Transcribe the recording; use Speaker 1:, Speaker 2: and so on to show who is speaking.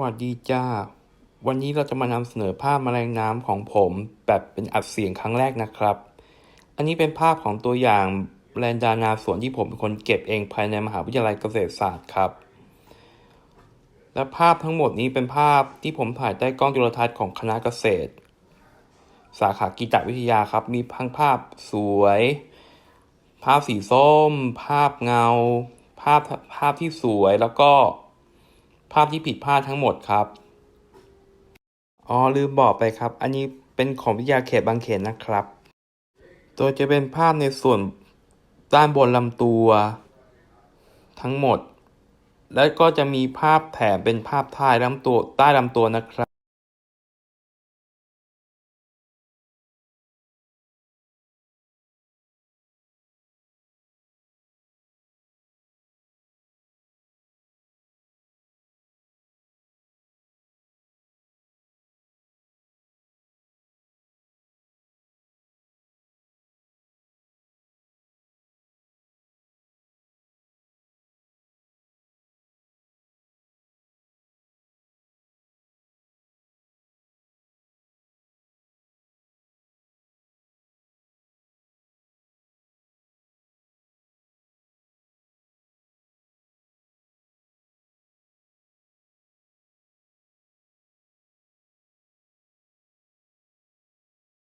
Speaker 1: วัสดีจ้า วันนี้เราจะมานำเสนอภาพแมลงน้ำของผมแบบเป็นอัดเสียงครั้งแรกนะครับ อันนี้เป็นภาพของตัวอย่างแรนดานาสวนที่ผมเป็นคนเก็บเองภายในมหาวิทยาลัยเกษตรศาสตร์ครับ และภาพทั้งหมดนี้เป็นภาพที่ผมถ่ายใต้กล้องจุลทรรศน์ของคณะเกษตร สาขากีตวิทยาครับ มีทั้งภาพสวย ภาพสีส้ม ภาพเงา ภาพภาพที่สวยแล้วก็ ภาพที่ผิดพลาดทั้งหมดครับ อ๋อลืมบอกไปครับ อันนี้เป็นของวิทยาเขตบางเขนนะครับโดยจะเป็นภาพในส่วนด้านบนลำตัว ทั้งหมด แล้วก็จะมีภาพแถมเป็นภาพท้ายลำตัวใต้ลำตัวนะครับ